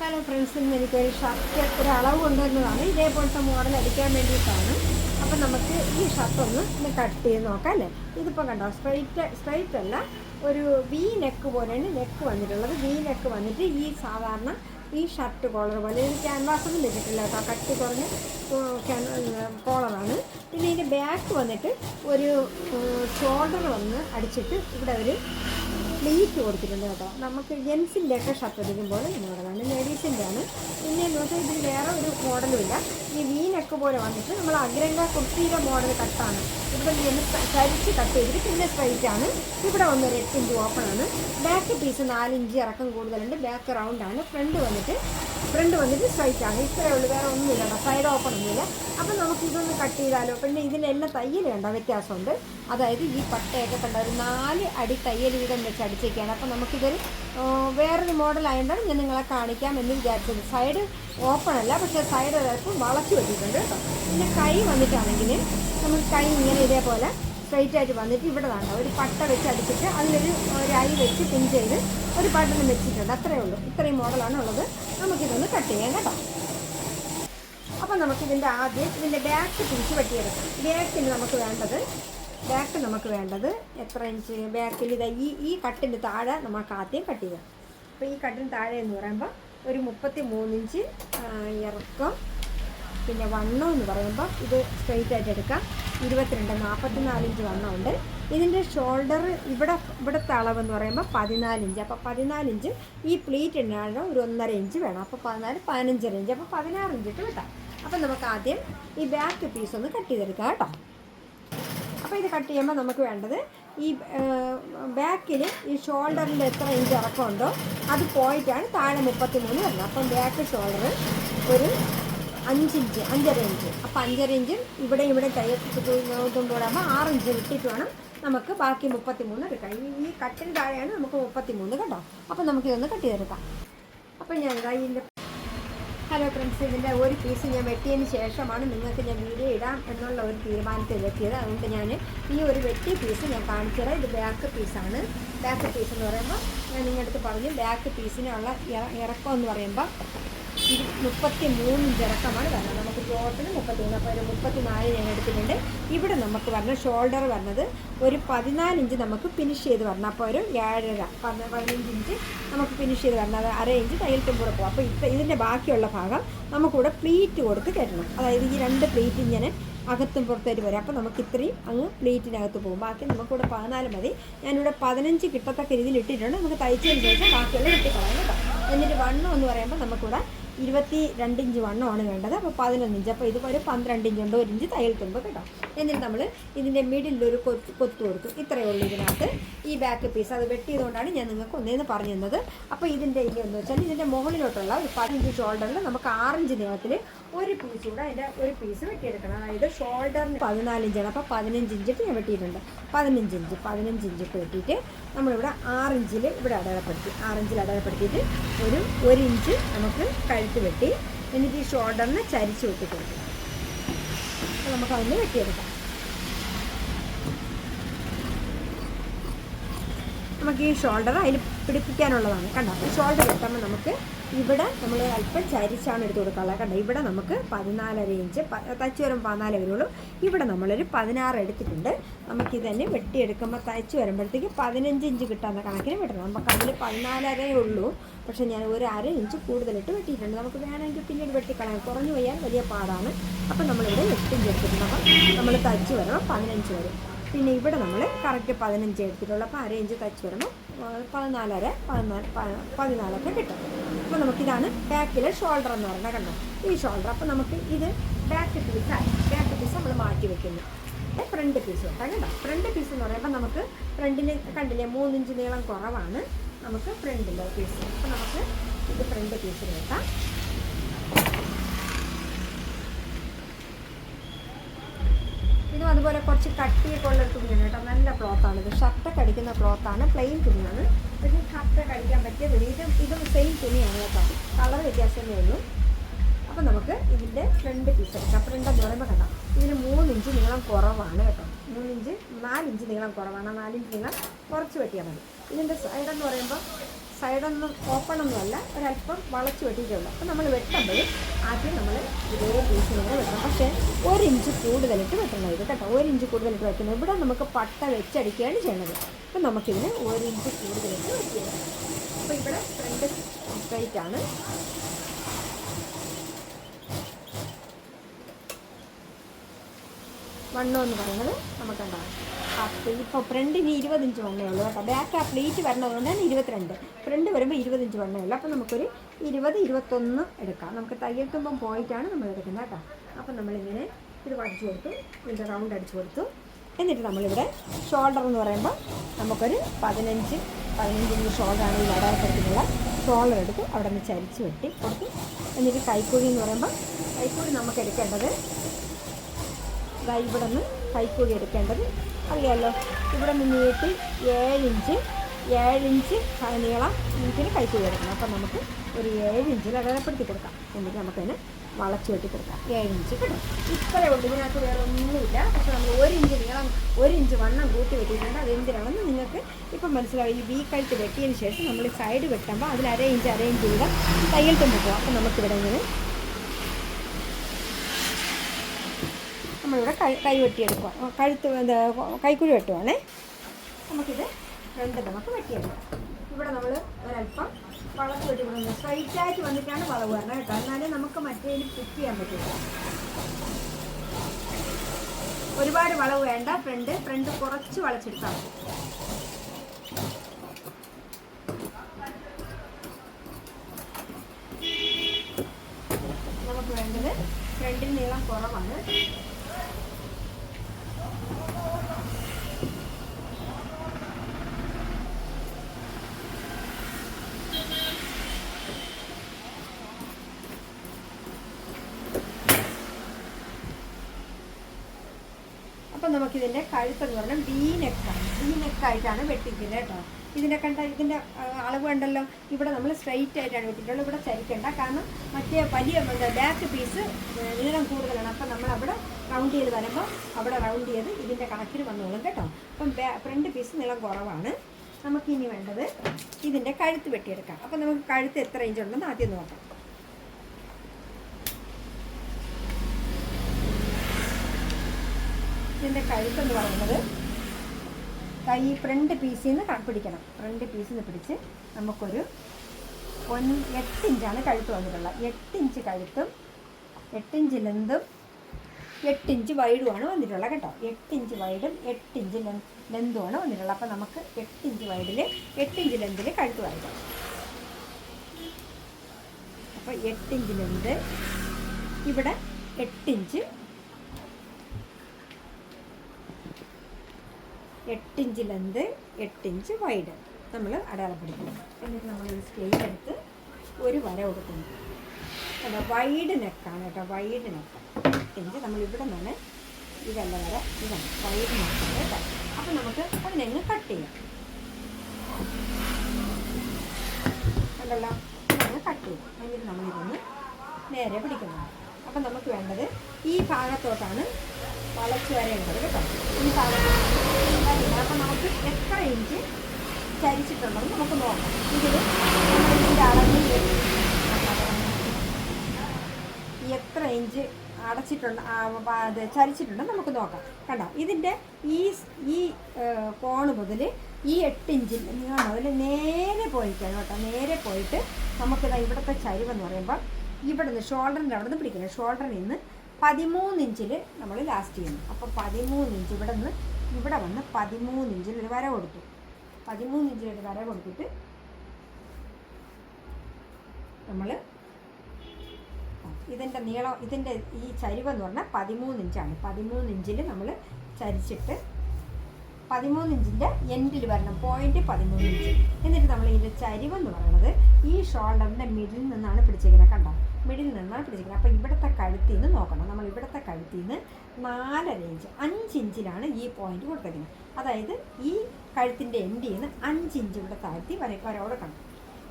Hello friends ഇന്ന് എനിക്കൊരു shirt ഒരളവ് കൊണ്ടുവരുന്നതാണ്. ഇതേപോലത്തെ മോഡൽ അടിക്കാൻ വേണ്ടിയിട്ടാണ്. അപ്പം നമുക്ക് ഈ ഷർട്ട് ഒന്ന് ഇന്ന് കട്ട് ചെയ്ത് നോക്കാം അല്ലേ? ഇതിപ്പോൾ കണ്ടോ സ്ട്രൈറ്റ് സ്ട്രൈറ്റ് അല്ല ഒരു വി നെക്ക് പോലെയാണ് നെക്ക് വന്നിട്ടുള്ളത്. വി നെക്ക് വന്നിട്ട് ഈ സാധാരണ ഈ ഷർട്ട് കോളർ പോലെ. ഇത് ക്യാൻവാസൊന്നും വെച്ചിട്ടില്ല കേട്ടോ. കട്ടി കുറഞ്ഞ് കോളറാണ് പിന്നെ ഇതിന്റെ ബാക്ക് വന്നിട്ട് ഒരു ഷോൾഡർ വന്ന് അടിച്ചിട്ട് ഇവിടെ ഒരു പ്ലീറ്റ് കൊടുത്തിട്ടുണ്ട് കേട്ടോ. നമുക്ക് ജെൻസിന്റെ ഒക്കെ ഷർട്ട് എടുക്കുമ്പോൾ മോഡലാണ് ലേഡീസിന്റെ ആണ് പിന്നെ എന്ന് വെച്ചാൽ ഇതിൽ വേറെ ഒരു മോഡലും ഇല്ല. ഈ വീനൊക്കെ പോലെ വന്നിട്ട് നമ്മൾ അഗ്രങ്ക കുർത്തിയുടെ മോഡൽ കട്ടാണ്. ഇവിടെ നിന്ന് ചരിച്ച് കട്ട് ചെയ്തിട്ട് പിന്നെ സ്ട്രൈറ്റ് ആണ്. ഇവിടെ വന്ന് ഒരു എട്ട് ഇഞ്ച് ഓപ്പൺ ആണ് ബാക്ക് പീസ് നാലിഞ്ച് ഇറക്കം കൂടുതലുണ്ട്. ബാക്ക് റൗണ്ട് ആണ്. ഫ്രണ്ട് വന്നിട്ട് ഫ്രണ്ട് വന്നിട്ട് സ്ട്രൈറ്റ് ആണ്. ഇത്രയേ ഉള്ളൂ. വേറെ ഒന്നുമില്ല സൈഡ് ഓപ്പൺ ഒന്നുമില്ല. അപ്പം നമുക്ക് ഇതൊന്ന് കട്ട് ചെയ്താലോ? പിന്നെ ഇതിലെല്ലാം തയ്യൽ വേണ്ട വ്യത്യാസമുണ്ട്. അതായത് ഈ പട്ടയൊക്കെ കണ്ട? ഒരു നാല് അടി തയ്യൽ വീതം വെച്ച് അടിച്ചേക്കാണ് അപ്പം നമുക്കിതൊരു വേറൊരു മോഡലായതുകൊണ്ട് ഞാൻ നിങ്ങളെ കാണിക്കാം എന്ന് വിചാരിച്ചത്. സൈഡ് ഓപ്പൺ അല്ല പക്ഷേ സൈഡ് ഒരാൾക്കും വളച്ചു വെച്ചിട്ടുണ്ട്. പിന്നെ കൈ വന്നിട്ടാണെങ്കിൽ നമുക്ക് കൈ ഇങ്ങനെ ഇതേപോലെ സ്ട്രൈറ്റ് ആയിട്ട് വന്നിട്ട് ഇവിടെ വേണ്ട ഒരു പട്ട വെച്ച് അടിച്ചിട്ട് അതിലൊരു ഒരു അരി വെച്ച് പിൻ ചെയ്ത് ഒരു ബട്ടൺ വെച്ചിട്ടുണ്ട്. അത്രയേ ഉള്ളൂ. ഇത്രയും മോഡലാണ് ഉള്ളത്. നമുക്കിതൊന്ന് കട്ട് ചെയ്യാം കേട്ടോ. അപ്പം നമുക്കിതിന്റെ ആദ്യം ഇതിന്റെ ബാക്ക് പിടിച്ച് വെട്ടിയെടുക്കാം. ബാക്കിന് നമുക്ക് വേണ്ടത് ബാക്ക് നമുക്ക് വേണ്ടത് എത്ര ഇഞ്ച് ബാക്കിൽ ഇതാ ഈ ഈ കട്ടിന്റെ താഴെ നമുക്ക് ആദ്യം കട്ട് ചെയ്യാം. അപ്പോൾ ഈ കട്ടിന് താഴെ എന്ന് പറയുമ്പോൾ ഒരു മുപ്പത്തി മൂന്നിഞ്ച് ഇറക്കം. പിന്നെ വണ്ണം എന്ന് പറയുമ്പോൾ ഇത് സ്ട്രെയിറ്റ് ആയിട്ട് എടുക്കാം. ഇരുപത്തിരണ്ട് നാൽപ്പത്തി നാലിഞ്ച് വണ്ണമുണ്ട് ഇതിന്റെ ഷോൾഡർ ഇവിടെ ഇവിടുത്തെ അളവെന്ന് പറയുമ്പോൾ പതിനാലിഞ്ച് അപ്പോൾ പതിനാലിഞ്ച് ഈ പ്ലീറ്റ് ഉണ്ടാകണം ഒരു ഒന്നര ഇഞ്ച് വേണം. അപ്പോൾ പതിനാല് പതിനഞ്ചര ഇഞ്ച് അപ്പോൾ പതിനാറ് ഇഞ്ച് ഇട്ട് അപ്പോൾ നമുക്ക് ആദ്യം ഈ ബാക്ക് പീസ് ഒന്ന് കട്ട് ചെയ്തെടുക്കാം കേട്ടോ. അപ്പോൾ ഇത് കട്ട് ചെയ്യുമ്പോൾ നമുക്ക് വേണ്ടത് ഈ ബാക്കിൽ ഈ ഷോൾഡറിൽ എത്ര ഇഞ്ച് ഇറക്കമുണ്ടോ അത് പോയിട്ടാണ് താഴെ മുപ്പത്തി മൂന്ന് വരുന്നത്. അപ്പം ബാക്ക് ഷോൾഡർ ഒരു അഞ്ചിഞ്ച് അഞ്ചര ഇഞ്ച് അപ്പം അഞ്ചര ഇഞ്ച് ഇവിടെ ഇവിടെ തയ്യത്തുമ്പോഴാകുമ്പോൾ ആറ് ഇഞ്ച് വിട്ടിട്ട് വേണം നമുക്ക് ബാക്കി മുപ്പത്തി മൂന്ന് എടുക്കാം ഈ കട്ടിന് താഴെയാണ് നമുക്ക് മുപ്പത്തി മൂന്ന് കേട്ടോ. അപ്പം നമുക്കിതൊന്ന് കട്ട് ചെയ്തെടുക്കാം. അപ്പം ഞാൻ ഇതിന്റെ ഹലോ ഫ്രണ്ട്സ് ഇതിന്റെ ഒരു പീസ് ഞാൻ വെട്ടിയതിന് ശേഷമാണ് നിങ്ങൾക്ക് ഞാൻ വീഡിയോ ഇടാം എന്നുള്ള ഒരു തീരുമാനത്തിൽ എത്തിയത്. അതുകൊണ്ട് ഞാൻ ഈ ഒരു വെട്ടിയ പീസ് ഞാൻ കാണിച്ചത് ഇത് ബാക്ക് പീസാണ് ബാക്ക് പീസ് എന്ന് പറയുമ്പോൾ ഞാൻ നിങ്ങളുടെ അടുത്ത് പറഞ്ഞു ബാക്ക് പീസിനുള്ള ഇറ- ഇറക്കം എന്ന് പറയുമ്പോൾ മുപ്പത്തി മൂന്ന് ഇറക്കമാണ് വരുന്നത് നമുക്ക് ടോട്ടൽ മുപ്പത്തി മൂന്ന് അപ്പോൾ ഒരു മുപ്പത്തി നാല് ഞാൻ എടുത്തിട്ടുണ്ട്. ഇവിടെ നമുക്ക് വരുന്ന ഷോൾഡർ വരുന്നത് ഒരു പതിനാല് ഇഞ്ച് നമുക്ക് ഫിനിഷ് ചെയ്ത് വരണം. അപ്പോൾ ഒരു ഏഴര പതിന- പതിനഞ്ച് ഇഞ്ച് നമുക്ക് ഫിനിഷ് ചെയ്ത് വരണം. അത് അര ഇഞ്ച് തയ്യൽ കൂടെ പോകും. അപ്പോൾ ഇപ്പം ഇതിന്റെ ബാക്കിയുള്ള ഭാഗം നമുക്കിവിടെ പ്ലീറ്റ് കൊടുത്ത് കയറ്റണം അതായത് ഈ രണ്ട് പ്ലീറ്റ് ഇങ്ങനെ അകത്തും പുറത്തേക്ക് വരും. അപ്പോൾ നമുക്ക് ഇത്രയും അങ്ങ് പ്ലീറ്റിനകത്ത് പോകും. ബാക്കി നമുക്കിവിടെ പതിനാല് മതി. ഞാനിവിടെ പതിനഞ്ച് കിട്ടത്തക്ക രീതിയിൽ ഇട്ടിട്ടുണ്ട്. നമുക്ക് തയ്ച്ചതിന് ശേഷം ബാക്കിയുള്ള കിട്ടിക്കളയാം കേട്ടോ. എന്നിട്ട് വണ്ണം എന്ന് പറയുമ്പോൾ നമുക്കിവിടെ ഇരുപത്തി രണ്ട് ഇഞ്ച് വണ്ണമാണ് വേണ്ടത്. അപ്പോൾ പതിനൊന്ന് ഇഞ്ച്. അപ്പോൾ ഇത് ഒരു പന്ത്രണ്ട് ഇഞ്ച് ഉണ്ട് ഒരു ഇഞ്ച് തയ്യൽ തുമ്പ് കേട്ടോ. എന്നിട്ട് നമ്മൾ ഇതിന്റെ മിഡിലൊരു കൊത്ത് കൊത്ത് കൊടുക്കും. ഇത്രയേ ഉള്ളൂ ഇതിനകത്ത്. ഈ ബാക്ക് പീസ് അത് വെട്ടിയതുകൊണ്ടാണ് ഞാൻ നിങ്ങൾക്ക് ഒന്നേന്ന് പറഞ്ഞു തന്നത് അപ്പോൾ ഇതിന്റെ ഇനി എന്ന് വെച്ചാൽ ഇതിന്റെ മുകളിലോട്ടുള്ള ഒരു പതിനഞ്ച് ഷോൾഡറിൽ നമുക്ക് ആറിഞ്ച് നീളത്തിൽ ഒരു പീസ് കൂടെ അതിന്റെ ഒരു പീസ് വെട്ടിയെടുക്കണം. അതായത് ഷോൾഡറിന് പതിനാലിഞ്ചാണ് അപ്പോൾ പതിനഞ്ച് ഇഞ്ചിട്ട് ഞാൻ വെട്ടിയിട്ടുണ്ട്. പതിനഞ്ച് ഇഞ്ച് പതിനഞ്ച് ഇഞ്ചിട്ട് വെട്ടിയിട്ട് നമ്മളിവിടെ ആറിഞ്ചിൽ ഇവിടെ അടയാളപ്പെടുത്തി. ആറിഞ്ചിൽ അടയാളപ്പെടുത്തിയിട്ട് ഒരു ഒരു ഇഞ്ച് നമുക്ക് കഴുത്ത് വെട്ടി. എന്നിട്ട് ഈ ഷോൾഡറിന് ചരിച്ച് വെട്ടി കൊടുക്കും നമുക്ക് അതിന് വെട്ടിയെടുക്കാം. നമുക്ക് ഈ ഷോൾഡർ അതിൽ പിടിപ്പിക്കാനുള്ളതാണ്. കണ്ടോ? ഈ ഷോൾഡർ കിട്ടുമ്പോൾ നമുക്ക് ഇവിടെ നമ്മൾ അല്പം ചരിച്ചാണ് എടുത്ത് കൊടുക്കാനുള്ളത്. കണ്ടോ? ഇവിടെ നമുക്ക് പതിനാലര ഇഞ്ച് തയ്ച്ചു വരുമ്പോൾ പതിനാല് വരുള്ളൂ ഇവിടെ നമ്മളൊരു പതിനാറ് എടുത്തിട്ടുണ്ട്. നമുക്കിത് തന്നെ വെട്ടിയെടുക്കുമ്പോൾ തയ്ച്ച് വരുമ്പോഴത്തേക്ക് പതിനഞ്ച് ഇഞ്ച് കിട്ടാവുന്ന കണക്കിന് വെട്ടണം. നമുക്ക് അതിൽ പതിനാലരേ ഉള്ളൂ. പക്ഷേ ഞാൻ ഒരു അര ഇഞ്ച് കൂടുതലിട്ട് വെട്ടിയിട്ടുണ്ട്. നമുക്ക് വേണമെങ്കിൽ പിന്നീട് വെട്ടിക്കളയാം. കുറഞ്ഞു പോയാൽ വലിയ പാടാണ്. അപ്പം നമ്മളിവിടെ എട്ടിഞ്ച് എടുത്തിട്ടുണ്ട് അപ്പം നമ്മൾ തയ്ച്ച് വരണം പതിനഞ്ച് വരും. പിന്നെ ഇവിടെ നമ്മൾ കറക്റ്റ് പതിനഞ്ച് എടുത്തിട്ടുള്ള. അപ്പോൾ അര ഇഞ്ച് തയ്ച്ച് വരുമ്പോൾ ആ, പതിനാലര പതിനാല് പതിനാലൊക്കെ കിട്ടും. അപ്പോൾ നമുക്കിതാണ് ബാക്കിലെ ഷോൾഡർ എന്ന് പറയുന്നത് കണ്ടോ? ഈ ഷോൾഡർ അപ്പോൾ നമുക്ക് ഇത് ബാക്ക് പീസായി ബാക്ക് പീസ് നമ്മൾ മാറ്റി വെക്കുന്നു. ഫ്രണ്ട് പീസ് വെട്ടാം കേട്ടോ ഫ്രണ്ട് പീസ് എന്ന് പറയുമ്പോൾ നമുക്ക് ഫ്രണ്ടിന് കണ്ടില്ലേ മൂന്നിഞ്ച് നീളം കുറവാണ് നമുക്ക് ഫ്രണ്ടിലെ പീസ് അപ്പോൾ നമുക്ക് ഇത് ഫ്രണ്ട് പീസിൽ വെട്ടാം ഇതും അതുപോലെ കുറച്ച് കട്ടിയൊക്കെ ഉള്ള തുണിയാണ് കേട്ടോ. നല്ല ക്ലോത്താണ് ഇത്. ഷർട്ടൊക്കെ അടിക്കുന്ന ക്ലോത്താണ് പ്ലെയിൻ തുണിയാണ്. പക്ഷേ ഷർട്ടൊക്കെ അടിക്കാൻ പറ്റിയ തുണി. ഇതും ഇതും സെയിം തുണിയാണ് കേട്ടോ. കളർ വ്യത്യാസമേ ഉള്ളൂ. അപ്പോൾ നമുക്ക് ഇതിന്റെ ഫ്രണ്ട് പീസ് എടുക്കാം. ഫ്രണ്ട് എന്ന് പറയുമ്പോൾ കണ്ടോ? ഇതിന് മൂന്നിഞ്ച് നീളം കുറവാണ് കേട്ടോ. മൂന്നിഞ്ച് നാലിഞ്ച് നീളം കുറവാണ്. നാലിഞ്ച് നീളം കുറച്ച് വെട്ടിയാൽ മതി. ഇതിന്റെ സൈഡ് എന്ന് പറയുമ്പോൾ സൈഡൊന്നും ഓപ്പൺ അല്ല. ഒരല്പം വളച്ച് വെട്ടിയിട്ടുള്ളൂ അപ്പോൾ നമ്മൾ വെട്ടുമ്പോൾ ആദ്യം നമ്മൾ ഇതേ പീസിൽ ഇങ്ങനെ വെക്കണം. പക്ഷേ ഒരു ഇഞ്ച് കൂടുതലിട്ട് വെക്കണം ഇത് കേട്ടോ ഒരു ഇഞ്ച് കൂടുതലിട്ട് വെക്കണം. ഇവിടെ നമുക്ക് പട്ട വെച്ചടിക്കുകയാണ് ചെയ്യണത്. അപ്പം നമുക്കിതിന് ഒരു ഇഞ്ച് കൂടുതലിട്ട് വെക്കുക അപ്പോൾ ഇവിടെ ഫ്രണ്ട് സ്ട്രൈറ്റ് വണ്ണം എന്ന് പറയുന്നത് നമുക്കുണ്ടാകും അപ്പോൾ ഇപ്പോൾ ഫ്രണ്ടിന് ഇരുപത് ഇഞ്ച് വണ്ണേ ഉള്ളൂ കേട്ടോ. ബാക്ക് ആ പ്ലേറ്റ് വരണതുകൊണ്ടാണ് ഇരുപത്തിരണ്ട്. ഫ്രണ്ട് വരുമ്പോൾ ഇരുപത് ഇഞ്ച് വണ്ണേ ഉള്ളൂ. അപ്പോൾ നമുക്കൊരു ഇരുപത് ഇരുപത്തൊന്ന് എടുക്കാം. നമുക്ക് തയ്യൽ തുമ്പം പോയിട്ടാണ് നമ്മൾ എടുക്കുന്നത് കേട്ടോ. അപ്പോൾ നമ്മളിങ്ങനെ ഇത് വടിച്ചു കൊടുത്തു. ഇതിന്റെ റൗണ്ട് അടിച്ചു കൊടുത്തു. എന്നിട്ട് നമ്മളിവിടെ ഷോൾഡർ എന്ന് പറയുമ്പോൾ നമുക്കൊരു പതിനഞ്ച് പതിനഞ്ച് ഇഞ്ച് ഷോൾഡറാണ് ഈ വടത്തരത്തിലുള്ള ഷോൾഡർ എടുത്ത് അവിടെ നിന്ന് ചരിച്ച് വെട്ടി കൊടുത്തു. എന്നിട്ട് കൈക്കൂലി എന്ന് പറയുമ്പോൾ കൈക്കൂലി നമുക്ക് എടുക്കേണ്ടത് ഇവിടെ നിന്ന് കൈക്കൂലി എടുക്കേണ്ടത്. അറിയാമല്ലോ ഇവിടെ നിന്ന് നീട്ടി ഏഴിഞ്ച് ഏഴിഞ്ച് നീളം ഇഞ്ചിന് കൈക്കൂലി എടുക്കണം. അപ്പം നമുക്ക് ഒരു ഏഴിഞ്ചിൽ അടയാളപ്പെടുത്തി കൊടുക്കാം. എന്നിട്ട് നമുക്കതിന് വളച്ച് വെട്ടി കൊടുക്കാം. ഏഴിഞ്ച് കിട്ടും. ഇത്രയേ ഉള്ളൂ. ഇതിനകത്ത് വേറെ ഒന്നുമില്ല. പക്ഷെ നമ്മൾ ഒരു ഇഞ്ച് നീളം ഒരു ഇഞ്ച് വണ്ണം കൂട്ടി വെട്ടിയിട്ടുണ്ട് അത് എന്തിനാണെന്ന് നിങ്ങൾക്ക് ഇപ്പം മനസ്സിലാവും ഈ വീ കഴുത്ത് വെട്ടിയതിന് ശേഷം നമ്മൾ സൈഡ് വെട്ടുമ്പോൾ അതിൽ അര ഇഞ്ച് അര ഇഞ്ച് വീതം തയ്യൽ തുമ്പ് പോകും അപ്പം നമുക്കിവിടെ ഇങ്ങനെ നമ്മളിവിടെ കൈ കൈ വെട്ടിയെടുക്കുക കഴുത്ത് എന്താ കൈക്കുഴി വെട്ടുവാണേ. നമുക്കിത് രണ്ട് നമുക്ക് വെട്ടിയെടുക്കാം. ഇവിടെ നമ്മൾ ഒരല്പം വളവ് വെട്ടി സ്ട്രൈറ്റ് ആയിട്ട് വന്നിട്ടാണ് വളവ് വരണം കേട്ടോ. എന്നാലേ നമുക്ക് മറ്റേ ഫിറ്റ് ചെയ്യാൻ പറ്റില്ല ഒരുപാട് വളവ് വേണ്ട. ഫ്രണ്ട് ഫ്രണ്ട് കുറച്ച് വളച്ചെടുത്താൽ മതി. നമുക്ക് വേണ്ടത് ഫ്രണ്ടിൽ നീളം കുറവാണ്. അപ്പം നമുക്കിതിന്റെ കഴുത്തെന്ന് പറഞ്ഞാൽ ബി നെക്കാണ് ബി നെക്കായിട്ടാണ് വെട്ടിക്കുന്നത് കേട്ടോ. ഇതിന്റെ കണ്ട ഇതിന്റെ അളവ് കണ്ടല്ലോ. ഇവിടെ നമ്മൾ സ്ട്രൈറ്റ് ആയിട്ടാണ് വെട്ടിയിട്ടുള്ളത്. ഇവിടെ ചരിക്കണ്ട കാരണം മറ്റേ വലിയ എന്താ ബാക്ക് പീസ് നീളം കൂടുതലാണ്. അപ്പം നമ്മൾ അവിടെ റൗണ്ട് ചെയ്ത് വരുമ്പോൾ അവിടെ റൗണ്ട് ചെയ്ത് ഇതിന്റെ കണക്കിന് വന്നോളും കേട്ടോ. അപ്പം ഫ്രണ്ട് പീസ് നീളം കുറവാണ്. നമുക്കിനി വേണ്ടത് ഇതിന്റെ കഴുത്ത് വെട്ടിയെടുക്കാം. അപ്പം നമുക്ക് കഴുത്ത് എത്ര ഇഞ്ചുണ്ടെന്ന് ആദ്യം നോക്കാം. ഇതിന്റെ കഴുത്തെന്ന് പറയുന്നത് കൈ ഫ്രണ്ട് പീസിൽ നിന്ന് പിടിക്കണം ഫ്രണ്ട് പീസിൽ നിന്ന് പിടിച്ച് നമുക്കൊരു ഒൻ എട്ട് ഇഞ്ചാണ് കഴുത്ത് വന്നിട്ടുള്ളത് എട്ട് ഇഞ്ച് കഴുത്തും എട്ട് ഇഞ്ച് ലെന്തും എട്ട് ഇഞ്ച് വൈഡുമാണ് വന്നിട്ടുള്ളത് കേട്ടോ എട്ട് ഇഞ്ച് വൈഡും എട്ട് ഇഞ്ച് ലെന്തുമാണ് വന്നിട്ടുള്ളത് അപ്പോൾ നമുക്ക് എട്ട് ഇഞ്ച് വൈഡിൽ എട്ട് ഇഞ്ച് ലെന്തിൽ കഴുത്ത് വരയ്ക്കാം അപ്പോൾ എട്ട് ഇഞ്ച് ലെന്ത് ഇവിടെ എട്ട് ഇഞ്ച് എട്ട് ഇഞ്ച് ലെന്ത് എട്ട് ഇഞ്ച് വൈഡ് നമ്മൾ അടയാളപ്പെടുത്തുന്നു. എന്നിട്ട് നമ്മൾ ഒരു സ്കെയിൽ എടുത്ത് ഒരു വര കൊടുക്കുന്നു. കേട്ടോ വൈഡ് നെക്കാണ് കേട്ടോ വൈഡ് നെക്ക് ഇഞ്ച് നമ്മൾ ഇവിടെ നിന്ന് ഇതല്ല വര ഇതാണ്. വൈഡ് നെക്ക് അപ്പം നമുക്ക് അതിനെങ്ങ് കട്ട് ചെയ്യാം. കണ്ടല്ലോ? ഇതങ്ങ് കട്ട് ചെയ്യാം. എന്നിട്ട് നമ്മളിതൊന്ന് നേരെ പിടിക്കുന്നത് അപ്പം നമുക്ക് വേണ്ടത് ഈ ഭാഗത്തോട്ടാണ് വളച്ചു വരേണ്ടത് കേട്ടോ. ഈ ഭാഗത്തോട്ട് അപ്പം നമുക്ക് എത്ര ഇഞ്ച് ചരിച്ചിട്ടുണ്ടെന്ന് നമുക്ക് നോക്കാം. ഇതിൽ ഇതിന്റെ അളവ് എത്ര ഇഞ്ച് അടച്ചിട്ടുണ്ട് അത് ചരിച്ചിട്ടുണ്ടെന്ന് നമുക്ക് നോക്കാം. കണ്ടോ? ഇതിന്റെ ഈ ഈ കോണ് മുതൽ ഈ എട്ട് ഇഞ്ചിൽ നീളം മുതൽ നേരെ പോയിക്കണം കേട്ടോ. നേരെ പോയിട്ട് നമുക്കിതാ ഇവിടുത്തെ ചരിവെന്ന് പറയുമ്പോൾ ഇവിടെ നിന്ന് ഷോൾഡറിന്റെ അവിടെ നിന്ന് പിടിക്കണം. ഷോൾഡറിൽ നിന്ന് പതിമൂന്ന് ഇഞ്ചിൽ നമ്മൾ ലാസ്റ്റ് ചെയ്യുന്നു. അപ്പോൾ പതിമൂന്ന് ഇഞ്ച് ഇവിടെ നിന്ന് ഇവിടെ വന്ന് പതിമൂന്ന് ഇഞ്ചിൽ ഒരു വര കൊടുത്തു. പതിമൂന്ന് ഇഞ്ചിൽ ഒരു വര കൊടുത്തിട്ട് നമ്മൾ ഇതിന്റെ നീളം ഇതിന്റെ ഈ ചരിവ് ചരിവെന്ന് പറഞ്ഞാൽ പതിമൂന്ന് ഇഞ്ചാണ് പതിമൂന്ന് ഇഞ്ചിൽ നമ്മൾ ചരിച്ചിട്ട് പതിമൂന്ന് ഇഞ്ചിന്റെ എൻഡിൽ വരണം. പോയിന്റ് പതിമൂന്ന് ഇഞ്ച് എന്നിട്ട് നമ്മൾ ഇതിന്റെ ചരിവെന്ന് പറയുന്നത് ഈ ഷോൾഡറിന്റെ മിഡിൽ നിന്നാണ് പിടിച്ചിരിക്കുന്നത്. കണ്ടോ? മിഡിൽ നിന്നാണ് പിടിച്ചിരിക്കുന്നത്. അപ്പോൾ ഇവിടുത്തെ കഴുത്തിൽ നിന്ന് നോക്കണം. നമ്മൾ ഇവിടുത്തെ കഴുത്തിൽ നിന്ന് നാലര ഇഞ്ച് അഞ്ച് ഇഞ്ചിലാണ് ഈ പോയിന്റ് കൊടുത്തിരിക്കുന്നത്. അതായത് ഈ കഴുത്തിന്റെ എൻഡിൽ നിന്ന് അഞ്ച് ഇഞ്ച് ഇവിടെ താഴ്ത്തി വര കൊടുക്കണം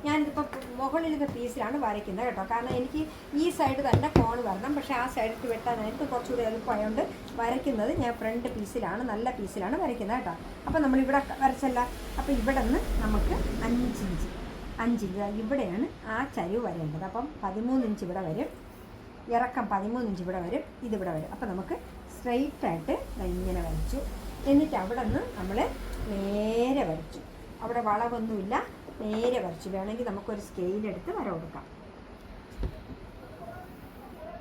ഞാനിതിപ്പോൾ മുകളിലത്തെ പീസിലാണ് വരയ്ക്കുന്നത് കേട്ടോ. കാരണം എനിക്ക് ഈ സൈഡ് തന്നെ കോൺ വരണം. പക്ഷേ ആ സൈഡിൽ വെട്ടാനായിട്ട് കുറച്ചുകൂടി എളുപ്പമായതുകൊണ്ട് വരയ്ക്കുന്നത് ഞാൻ ഫ്രണ്ട് പീസിലാണ് നല്ല പീസിലാണ് വരയ്ക്കുന്നത് കേട്ടോ. അപ്പോൾ നമ്മളിവിടെ വരച്ചല്ല. അപ്പോൾ ഇവിടെ നിന്ന് നമുക്ക് അഞ്ച് ഇഞ്ച്. അഞ്ചിഞ്ച് ഇവിടെയാണ് ആ ചരിവ് വരേണ്ടത്. അപ്പം പതിമൂന്ന് ഇഞ്ച് ഇവിടെ വരും. ഇറക്കം പതിമൂന്ന് ഇഞ്ച് ഇവിടെ വരും. ഇതിവിടെ വരും. അപ്പം നമുക്ക് സ്ട്രെയിറ്റ് ആയിട്ട് ദാ ഇങ്ങനെ വരച്ചു. എന്നിട്ട് അവിടെ നിന്ന് നമ്മൾ നേരെ വരച്ചു. അവിടെ വളവൊന്നുമില്ല. നേരെ വരച്ചു. വേണമെങ്കിൽ നമുക്കൊരു സ്കെയിലെടുത്ത് വര കൊടുക്കാം.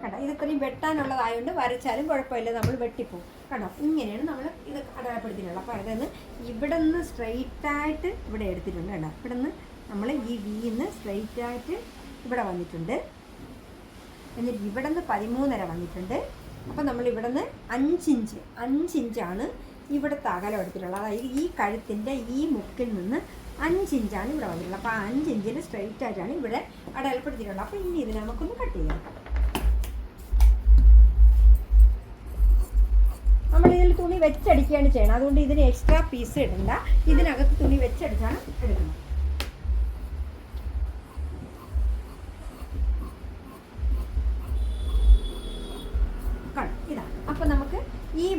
കണ്ടോ? ഇത് വെട്ടാനുള്ളതായതുകൊണ്ട് വരച്ചാലും കുഴപ്പമില്ല. നമ്മൾ വെട്ടിപ്പോവും. കണ്ടോ? ഇങ്ങനെയാണ് നമ്മൾ ഇത് അടയാളപ്പെടുത്തിയിട്ടുള്ളത്. അപ്പോൾ അതായത് ഇവിടെ നിന്ന് സ്ട്രെയിറ്റായിട്ട് ഇവിടെ എടുത്തിട്ടുണ്ട്. കേട്ടോ ഇവിടെ നിന്ന് നമ്മൾ ഈ വിന്ന് സ്ട്രെയിറ്റ് ആയിട്ട് ഇവിടെ വന്നിട്ടുണ്ട്. എന്നിട്ട് ഇവിടെ നിന്ന് പതിമൂന്നര വന്നിട്ടുണ്ട്. അപ്പോൾ നമ്മൾ ഇവിടെ നിന്ന് അഞ്ചിഞ്ച് അഞ്ചിഞ്ചാണ് ഇവിടുത്തെ അകലം എടുത്തിട്ടുള്ളത്. അതായത് ഈ കഴുത്തിന്റെ ഈ മുക്കിൽ നിന്ന് അഞ്ചിഞ്ചാണ് ഇവിടെ വന്നിട്ടുള്ളത്. അപ്പോൾ ആ അഞ്ചിഞ്ചിൽ സ്ട്രെയിറ്റ് ആയിട്ടാണ് ഇവിടെ അടയാളപ്പെടുത്തിയിട്ടുള്ളത്. അപ്പോൾ ഇനി ഇതിനെ നമുക്കൊന്ന് കട്ട് ചെയ്യാം. നമ്മൾ ഇതിൽ തുണി വെച്ചടിക്കുകയാണ് ചെയ്യണം അതുകൊണ്ട് ഇതിന് എക്സ്ട്രാ പീസ് ഇടണ്ട. ഇതിനകത്ത് തുണി വെച്ചടിച്ചാണ് എടുക്കുന്നത്.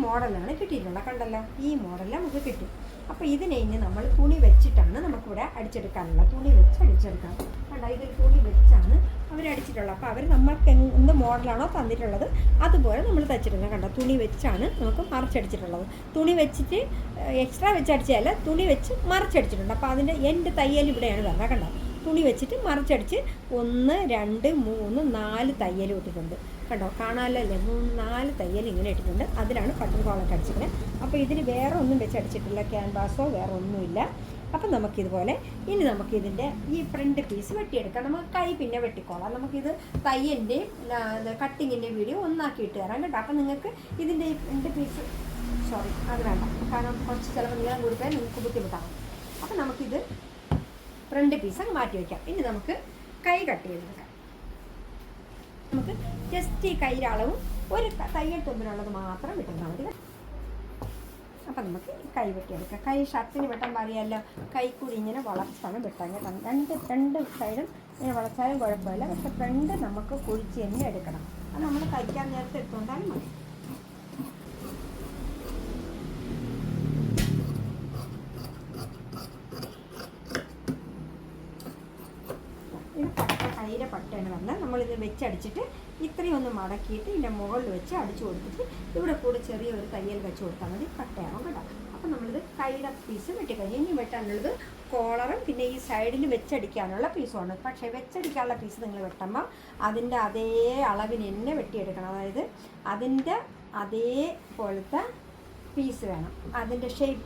മോഡലാണ് കിട്ടിയിട്ടുള്ളത്. കണ്ടല്ലോ? ഈ മോഡൽ നമുക്ക് കിട്ടും. അപ്പോൾ ഇതിനെ ഇനി നമ്മൾ തുണി വെച്ചിട്ടാണ് നമുക്കിവിടെ അടിച്ചെടുക്കാനുള്ളത് തുണി വെച്ച് അടിച്ചെടുക്കാം. കണ്ടോ? ഇതിൽ തുണി വെച്ചാണ് അവർ അടിച്ചിട്ടുള്ളത്. അപ്പോൾ അവർ നമ്മൾക്ക് എന്ത് മോഡലാണോ തന്നിട്ടുള്ളത് അതുപോലെ നമ്മൾ തച്ചിരുന്നത് കണ്ടോ? തുണി വെച്ചാണ് നമുക്ക് മറിച്ചടിച്ചിട്ടുള്ളത്. തുണി വെച്ചിട്ട് എക്സ്ട്രാ വെച്ച് തുണി വെച്ച് മറിച്ചടിച്ചിട്ടുണ്ട്. അപ്പോൾ അതിന്റെ എന്റെ തയ്യൽ ഇവിടെയാണ് വരുന്നത്. കണ്ടോ? തുണി വെച്ചിട്ട് മറിച്ചടിച്ച് ഒന്ന് രണ്ട് മൂന്ന് നാല് തയ്യൽ ഇട്ടിട്ടുണ്ട്. കണ്ടോ? കാണാനല്ലേ മൂന്ന് നാല് തയ്യൽ ഇങ്ങനെ ഇട്ടിട്ടുണ്ട്. അതിലാണ് ബട്ടൺ കോളൊക്കെ അടിച്ചിരിക്കുന്നത്. അപ്പോൾ ഇതിന് വേറെ ഒന്നും വെച്ച് അടിച്ചിട്ടില്ല. ക്യാൻവാസോ വേറെ ഒന്നുമില്ല. അപ്പം നമുക്കിതുപോലെ ഇനി നമുക്കിതിന്റെ ഈ ഫ്രണ്ട് പീസ് വെട്ടിയെടുക്കാം. നമുക്ക് കൈ പിന്നെ വെട്ടിക്കോളാം. നമുക്കിത് തയ്യലിന്റെയും കട്ടിങ്ങിന്റെ വീഡിയോ ഒന്നാക്കി ഇട്ട് തരാം കേട്ടോ. അപ്പം നിങ്ങൾക്ക് ഇതിന്റെ ഈ ഫ്രണ്ട് പീസ് സോറി അത് വേണ്ട. കാരണം കുറച്ച് ചിലപ്പോൾ നീളം കൊടുത്താൽ നിങ്ങൾക്ക് ബുദ്ധിമുട്ടാകും അപ്പം നമുക്കിത് ഫ്രണ്ട് പീസ് അങ്ങ് മാറ്റി വയ്ക്കാം ഇനി നമുക്ക് കൈ കട്ട് ചെയ്തെടുക്കാം. നമുക്ക് ജസ്റ്റ് ഈ കൈയുടെ അളവും ഒരു തയ്യൽ തുമ്പിനുള്ളത് മാത്രം വിട്ടുന്നാൽ മതി അപ്പം നമുക്ക് കൈ വെട്ടിയെടുക്കാം. കൈ ഷർട്ടിന് വെട്ടുമ്പോൾ അറിയാമല്ലോ കൈ കൂടി ഇങ്ങനെ വളർച്ചാണ് വെട്ടാൻ കേട്ടോ. രണ്ട് രണ്ട് സൈഡും ഇങ്ങനെ വളച്ചാലും കുഴപ്പമില്ല. പക്ഷെ ഫ്രണ്ട് നമുക്ക് കുഴിച്ച് തന്നെ എടുക്കണം. അത് നമ്മൾ തയ്ക്കാൻ നേരത്തെ എടുത്തുകൊണ്ടാലും മതി ഇത് പട്ട പറഞ്ഞാൽ നമ്മളിത് വെച്ചടിച്ചിട്ട് ഇത്രയും ഒന്ന് മടക്കിയിട്ട് ഇതിന്റെ മുകളിൽ വെച്ച് അടിച്ചു കൊടുത്തിട്ട് ഇവിടെ കൂടെ ചെറിയൊരു തയ്യൽ വെച്ച് കൊടുത്താൽ മതി കട്ടയാവും കേട്ടോ. അപ്പോൾ നമ്മളിത് കൈയുടെ പീസ് വെട്ടിക്കഴിഞ്ഞ് ഇനി വെട്ടാനുള്ളത് കോളറും പിന്നെ ഈ സൈഡിൽ വെച്ചടിക്കാനുള്ള പീസുമാണ് പക്ഷേ വെച്ചടിക്കാനുള്ള പീസ് നിങ്ങൾ വെട്ടുമ്പോൾ അതിന്റെ അതേ അളവിന് തന്നെ വെട്ടിയെടുക്കണം. അതായത് അതിന്റെ അതേപോലത്തെ പീസ് വേണം. അതിന്റെ ഷേപ്പ്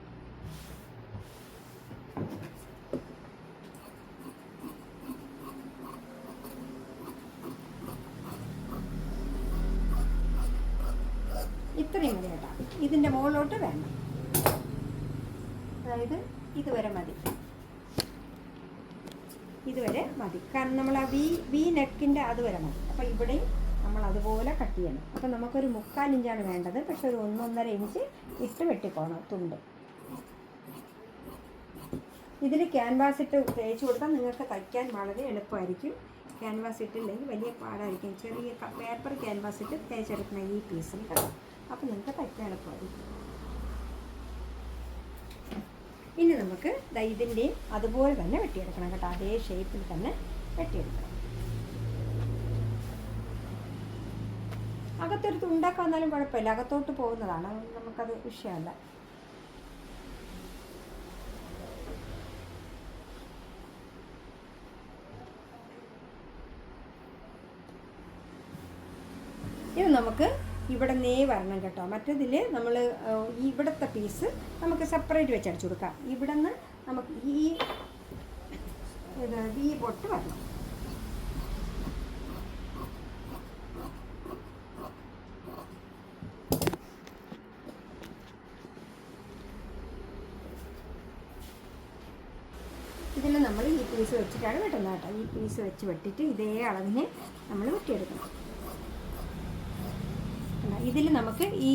ഇത്രയും മതി കേട്ടോ. ഇതിന്റെ മുകളിലോട്ട് വേണം. അതായത് ഇതുവരെ മതി. ഇതുവരെ മതി. കാരണം നമ്മൾ ആ വി വി നെക്കിന്റെ അതുവരെ മതി. അപ്പോൾ ഇവിടെയും നമ്മൾ അതുപോലെ കട്ട് ചെയ്യണം. അപ്പോൾ നമുക്കൊരു മുക്കാൽ ഇഞ്ചാണ് വേണ്ടത്. പക്ഷെ ഒരു ഒന്നൊന്നര ഇഞ്ച് ഇട്ട് വെട്ടിക്കോണം തുണ്ട്. ഇതിൽ ക്യാൻവാസ് ഇട്ട് തേച്ച് കൊടുത്താൽ നിങ്ങൾക്ക് തയ്ക്കാൻ വളരെ എളുപ്പമായിരിക്കും. ക്യാൻവാസ് ഇട്ടില്ലെങ്കിൽ വലിയ പാടായിരിക്കും. ചെറിയ പേപ്പർ ക്യാൻവാസ് ഇട്ട് തേച്ചെടുക്കുന്ന ഈ പീസിൽ കിട്ടും. അപ്പോൾ നിങ്ങൾക്ക് തയ്ക്കാൻ എളുപ്പമായിരിക്കും ഇനി നമുക്ക് ഇതിന്റെയും അതുപോലെ തന്നെ വെട്ടിയെടുക്കണം കേട്ടോ. അതേ ഷേപ്പിൽ തന്നെ വെട്ടിയെടുക്കണം. അകത്തൊരു തുണ്ടാക്കി വന്നാലും കുഴപ്പമില്ല. അകത്തോട്ട് പോകുന്നതാണ്. നമുക്കത് വിഷയമല്ല. ഇത് നമുക്ക് ഇവിടെ നേ വരണം കേട്ടോ. മറ്റേതിൽ നമ്മൾ ഈ ഇവിടുത്തെ പീസ് നമുക്ക് സെപ്പറേറ്റ് വെച്ച് അടിച്ചു കൊടുക്കാം. ഇവിടെ നിന്ന് നമുക്ക് ഈ വി പൊട്ട് വരണം. നമ്മൾ ഈ പീസ് വെച്ചിട്ടാണ് വെട്ടുന്നത് കേട്ടോ. ഈ പീസ് വെച്ച് വെട്ടിയിട്ട് ഇതേ അളവിന് നമ്മൾ വെട്ടിയെടുക്കണം ഇതിൽ നമുക്ക് ഈ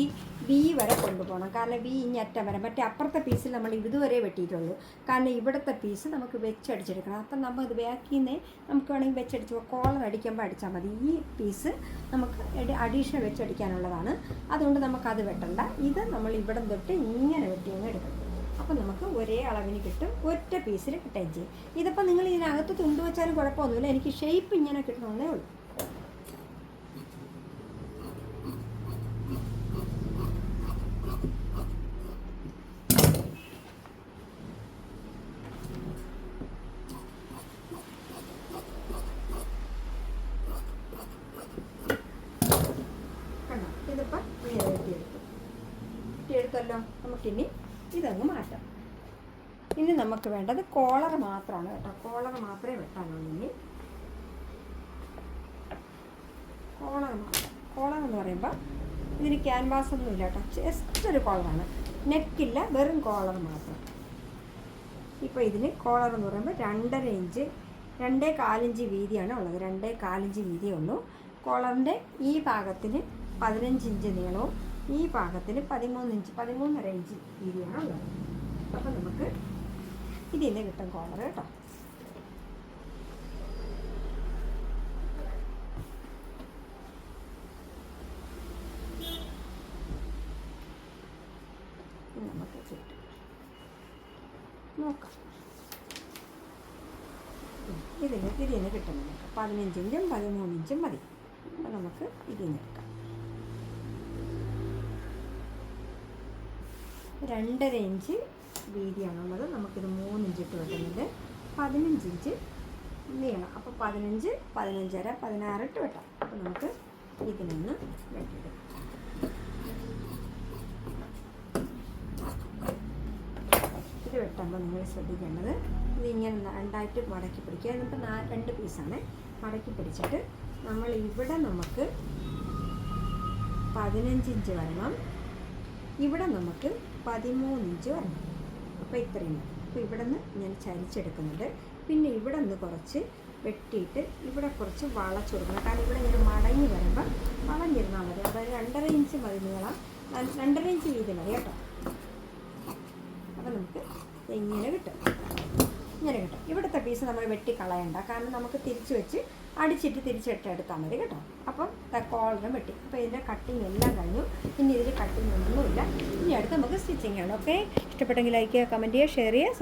വി വരെ കൊണ്ടുപോകണം. കാരണം വി അറ്റം വരെ. മറ്റേ അപ്പുറത്തെ പീസിൽ നമ്മൾ ഇതുവരെ വെട്ടിയിട്ടുള്ളൂ. കാരണം ഇവിടുത്തെ പീസ് നമുക്ക് വെച്ചടിച്ചെടുക്കണം. അപ്പം നമ്മൾ ഇത് ബാക്കിൽ നിന്ന് നമുക്ക് വേണമെങ്കിൽ വെച്ചടിച്ച് കോളർ അടിക്കുമ്പോൾ അടിച്ചാൽ മതി. ഈ പീസ് നമുക്ക് അഡീഷണൽ വെച്ചടിക്കാനുള്ളതാണ്. അതുകൊണ്ട് നമുക്കത് വെട്ടണ്ട. ഇത് നമ്മൾ ഇവിടെ തൊട്ട് ഇങ്ങനെ വെട്ടി അങ്ങ് എടുക്കണം. അപ്പം നമുക്ക് ഒരേ അളവിന് കിട്ടും. ഒറ്റ പീസിൽ കിട്ടുകയും ചെയ്യും. ഇതിപ്പോൾ നിങ്ങൾ ഇതിനകത്ത് തുണ്ട് വെച്ചാലും കുഴപ്പമൊന്നുമില്ല. എനിക്ക് ഷേപ്പ് ഇങ്ങനെ കിട്ടണമെന്നേ ഉള്ളൂ കണ്ടോ ഇതിപ്പോൾ ഇങ്ങനെ വെട്ടിയെടുത്തു വെട്ടിയെടുത്തല്ലോ നമുക്കിനി ഇതങ്ങ് മാറ്റാം. ഇനി നമുക്ക് വേണ്ടത് കോളർ മാത്രമാണ് കേട്ടോ. കോളർ മാത്രമേ വെട്ടാനുള്ളൂ ഇനി. കോളർ മാത്രം കോളർ എന്ന് പറയുമ്പോൾ ഇതിന് ക്യാൻവാസ് ഒന്നും ഇല്ല കേട്ടോ. ജസ്റ്റ് ഒരു കോളറാണ് നെക്കില്ല വെറും കോളർ മാത്രം. ഇപ്പോൾ ഇതിന് കോളർ എന്ന് പറയുമ്പോൾ രണ്ടര ഇഞ്ച് രണ്ടേ കാലിഞ്ച് വീതിയാണ് ഉള്ളത്. രണ്ടേ കാലിഞ്ച് വീതിയേ ഉള്ളൂ. കോളറിന്റെ ഈ ഭാഗത്തിന് പതിനഞ്ച് ഇഞ്ച് നീളവും ഈ ഭാഗത്തിന് പതിമൂന്ന് ഇഞ്ച് പതിമൂന്നര ഇഞ്ച് വീതിയാണ് ഉള്ളത്. അപ്പം നമുക്ക് ഇതിൽ നിന്ന് കിട്ടും കോളർ കേട്ടോ. ഇതിന് കിട്ടും. ഇതിന് കിട്ടും നമുക്ക്. പതിനഞ്ചിഞ്ചും പതിമൂന്ന് ഇഞ്ചും മതി. അപ്പം നമുക്ക് ഇതിന് നിന്ന് രണ്ടര ഇഞ്ച് വീതിയാണുള്ളത്. നമുക്കിത് മൂന്ന് ഇഞ്ച് ഇട്ട് വെട്ടുന്നുണ്ട് പതിനഞ്ച് ഇഞ്ച് നീളം. അപ്പോൾ പതിനഞ്ച് പതിനഞ്ചര പതിനാറ് ഇട്ട് വെട്ടാം. അപ്പോൾ നമുക്ക് ഇതിനൊന്ന് വെട്ടിടും ഇത് വെട്ടുമ്പോൾ നിങ്ങൾ ശ്രദ്ധിക്കേണ്ടത് ഇതിങ്ങനെ രണ്ടായിട്ട് മടക്കി പിടിക്കുക. എന്നിട്ട് നാ രണ്ട് പീസാണ്. മടക്കി പിടിച്ചിട്ട് നമ്മൾ ഇവിടെ നമുക്ക് പതിനഞ്ച് ഇഞ്ച് വരണം. ഇവിടെ നമുക്ക് പതിമൂന്ന് ഇഞ്ച് വരണം. അപ്പോൾ ഇത്രയും മതി. അപ്പോൾ ഇവിടെ നിന്ന് ഞാൻ ചരിച്ചെടുക്കുന്നുണ്ട് പിന്നെ ഇവിടെ നിന്ന് കുറച്ച് വെട്ടിയിട്ട് ഇവിടെ കുറച്ച് വളച്ചൊടുക്കണം കാരണം ഇവിടെ ഇങ്ങനെ മടങ്ങി വരുമ്പോൾ വളഞ്ഞിരുന്നാൽ മതി. അതായത് രണ്ടര ഇഞ്ച് മതി നീളം. രണ്ടര ഇഞ്ച് വീതി മതി കേട്ടോ. അപ്പോൾ നമുക്ക് ഇങ്ങനെ കിട്ടും. ഇങ്ങനെ കിട്ടും. ഇവിടുത്തെ പീസ് നമ്മൾ വെട്ടി കളയണ്ട കാരണം നമുക്ക് തിരിച്ച് വെച്ച് അടിച്ചിട്ട് തിരിച്ചിട്ട് എടുത്താൽ മതി കേട്ടോ. അപ്പം കോളറും വെട്ടി. അപ്പോൾ ഇതിന്റെ കട്ടിങ് എല്ലാം കഴിഞ്ഞു. ഇനി ഇതിൽ കട്ടിങ് ഒന്നുമില്ല. ഇനി അടുത്ത് നമുക്ക് സ്റ്റിച്ചിങ് ആണ്. ഓക്കെ ഇഷ്ടപ്പെട്ടെങ്കിൽ ലൈക്ക് ചെയ്യുക കമന്റ് ചെയ്യുക ഷെയർ ചെയ്യുക